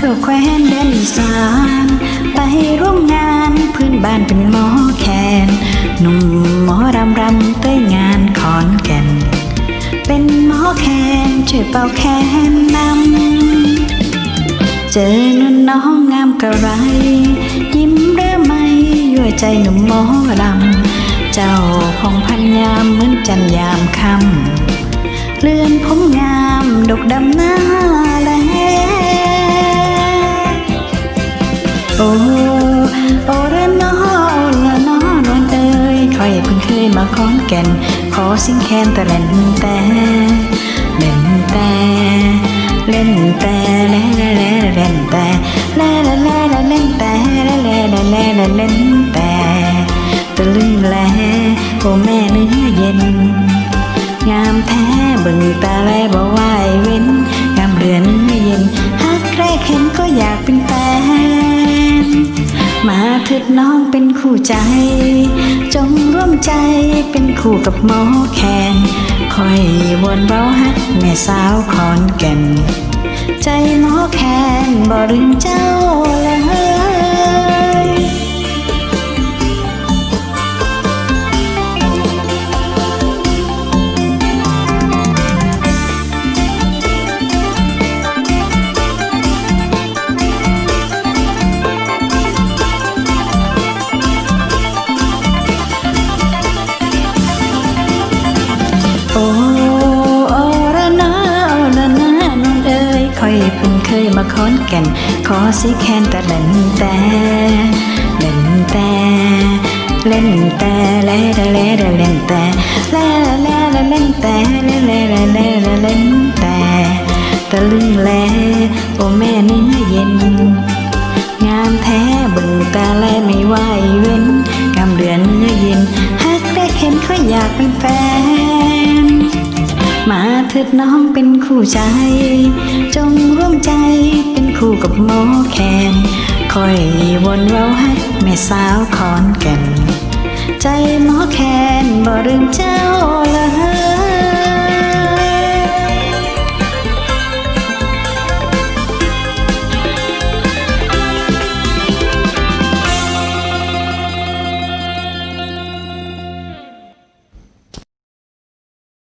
นแดนอีสาน ไปร่วมงานพื้นบ้านเป็นหมอแคนหนุ่มหมอรำรำเต้ยงานขอนแก่น เป็นหมอแคนช่วยเป่าแคนนำเจอนุ่นน้องงามกระไร ยิ้มเรื่อไม่ยั่วใจหนุ่มหมอลำเจ้าพองพันยามเหมือนจันยามคำเลื่อนผมงามดกดำหน้า โอ้โอ้เรนน้อละน้อนวลเอ้ยคอยเพิ่งเคยมาขอนแก่นขอสิ่งแคนแต่เล่นแต่เล่นแต่เล่นแต่เล่นเล่เล่นแต่เล่นเล่นเล่นเล่นแต่เล่นเล่นเล่นเล่เล่นแต่ตะลึงแลโอ้แม่เนื้อเย็น งามแท้เบิ่งตาแลบ่ไหวเว้นงามเรือนเนื้อเย็นฮักแรกเห็นก็อยากเป็น มาเถิดน้องเป็นคู่ใจ จงร่วมใจเป็นคู่กับหมอแคนคอยวนเว้าฮักแม่สาวขอนแก่น ใจหมอแคนบ่ลืมเจ้าเลย มาค้อนแก่น ขอสิแคนแต่เล่นแต่เล่นแต่เล่นแต่เล่เล่เล่เล่นแต่เล่เล่เล่นแต่เล่เล่เล่เล่เล่นแต่ตะลึงแลโอแม่เนื้อเย็น งามแท้บิ่งตาแลไม่ไหวเว้นกำเดือนเนื้อเย็นฮักได้เห็นเขาอยากเป็นแฟน มาเถิดน้องเป็นคู่ใจ จงร่วมใจเป็นคู่กับหมอแคนคอยวนเว้าให้แม่สาวขอนแก่นใจหมอแคนบ่ลืมใจ